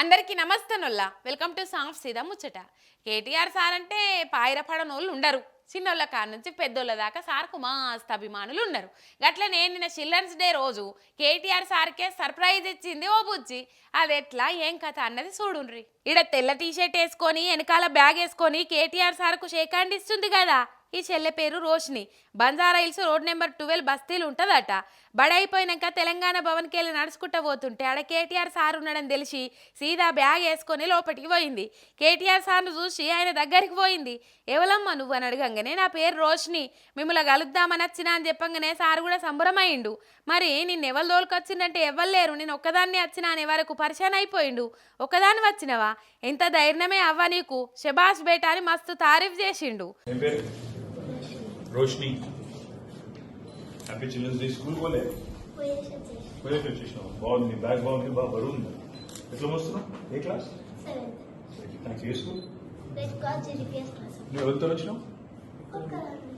అందరికీ నమస్తేనొల్లా welcome to song సీదా ముచ్చట. కేటీఆర్ సార్ అంటే పాయిరపడనోళ్ళు ఉండరు. చిన్నోళ్ళ కాడ నుంచి పెద్దోళ్ళ దాకా సార్కు మస్తు అభిమానులు ఉన్నారు గట్లనే నిన్న చిల్డ్రన్స్ డే రోజు కేటీఆర్ సార్కే సర్ప్రైజ్ ఇచ్చింది ఓ బుజ్జి. అది ఎట్లా ఏం కథ అన్నది చూడుండ్రి. ఈడ తెల్ల టీషర్ట్ వేసుకొని వెనకాల బ్యాగ్ వేసుకొని కేటీఆర్ సార్కు షేక్ హ్యాండ్ ఇస్తుంది కదా. ఈ చెల్లె పేరు Roshini Banjara Hills road number twelve బస్తీలు ఉంటుందట. బడైపోయినాక తెలంగాణ భవన్కి వెళ్ళి నడుచుకుంటూ పోతుంటే ఆడ కేటీఆర్ సార్ ఉన్నాడని తెలిసి సీదా బ్యాగ్ వేసుకొని లోపలికి పోయింది. కేటీఆర్ సార్ను చూసి ఆయన దగ్గరికి పోయింది. ఎవలమ్మా నువ్వు? అని అడగంగానే నా పేరు రోషిని మిమ్మల్ని కలుద్దామని వచ్చినా అని చెప్పంగానే సార్ కూడా సంబరమైండు మరి నిన్న ఎవరు తోలుకొచ్చిందంటే ఎవరు లేరు. నేను ఒక్కదాన్ని వచ్చినా అనే వరకు పరిచయం అయిపోయిండు. ఒకదాన్ని వచ్చినవా? ఎంత ధైర్యమే అవ్వ నీకు. శబాష్ బేటా అని మస్తు తారీఫ్ చేసిండు. Roshini happy children's day school పోలే పోయేసి వచ్చేసి పోయేసి వచ్చేసినావు బాగుంది నీ బ్యాగ్ బాగుంది బాగా బరువు ఉంది ఎట్లా వస్తున్నావు ఏ క్లాస్ నాకు ఏ స్కూల్ నువ్వు ఎవరితో వచ్చినావు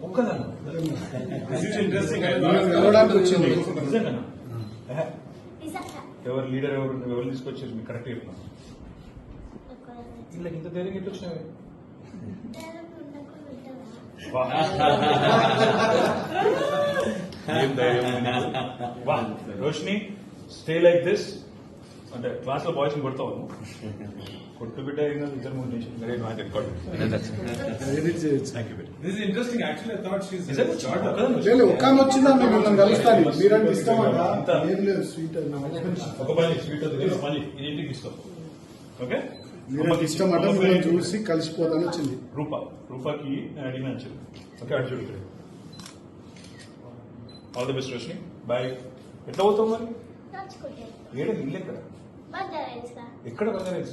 ఒక్కదాన్ని. నిజంగా ఎవరు లీడర్ ఎవరు ఎవరు తీసుకొచ్చారు? మీకు కరెక్ట్ వీళ్ళకి ఇంత ధైర్యం ఎట్లా వచ్చినావు రోషిని స్టే లైక్ దిస్ అంటే క్లాస్లో బాయ్స్ కొడతావు? కొట్టు బిడ్డ అయినా ఇద్దరు మూడు నిమిషం వచ్చిందా? మిమ్మల్ని కలుస్తాను మీరంటే స్వీట్ నాకు ఒక పని స్వీట్ ఇది పని. ఇది ఇంటికి తీసుకో ఓకే? మీరంటే ఇష్టం అంట మిమ్మల్ని చూసి కలిసిపోతాను వచ్చింది. రూపా రూపాకి చెప్పు. ఓకే అటు చూడు all the best Roshini bye ఎట్లా పోతావు మరి? ఏడ ఇల్లు ఎక్కడ? ఎక్కడ బందరేజ్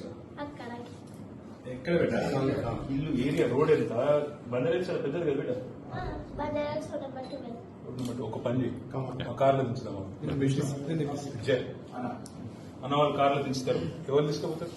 ఎక్కడ పెట్టారు ఇల్లు ఏరియా రోడ్ ఎంత? బందరేజ్ పెద్దది కదా బట్టి ఒక పని చేయి కార్లో దించుదామా జై. అన్న వాళ్ళు కార్లో దించుతారు. ఎవరు తీసుకుపోతారు?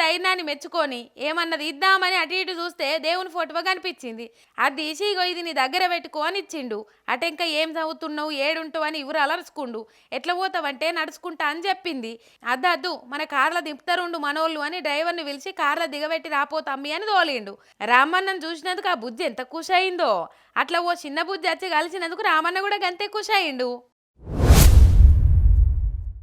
ధైర్యాన్ని మెచ్చుకొని ఏమన్నది ఇద్దామని అటు ఇటు చూస్తే దేవుని ఫోటో కనిపించింది. అది తీసి ఇగో ఇది నీ దగ్గర పెట్టుకో అని ఇచ్చిండు. అటు ఇంకా ఏం చదువుతున్నావు ఏడుంటావు అని ఇవరు అలరుచుకుండు ఎట్లా పోతావంటే నడుచుకుంటా అని చెప్పింది. అద్దద్దు మన కార్లో దింపుతారుండు మనోళ్ళు అని డ్రైవర్ని పిలిచి కార్లో దిగబెట్టి రాపోతమ్మి అని తోలిండు. రామన్నను చూసినందుకు ఆ బుద్ధి ఎంత ఖుషి అయిందో. అట్లా ఓ చిన్న బుద్ధి వచ్చి కలిసినందుకు రామన్న కూడా గంతే ఖుషి అయిండు.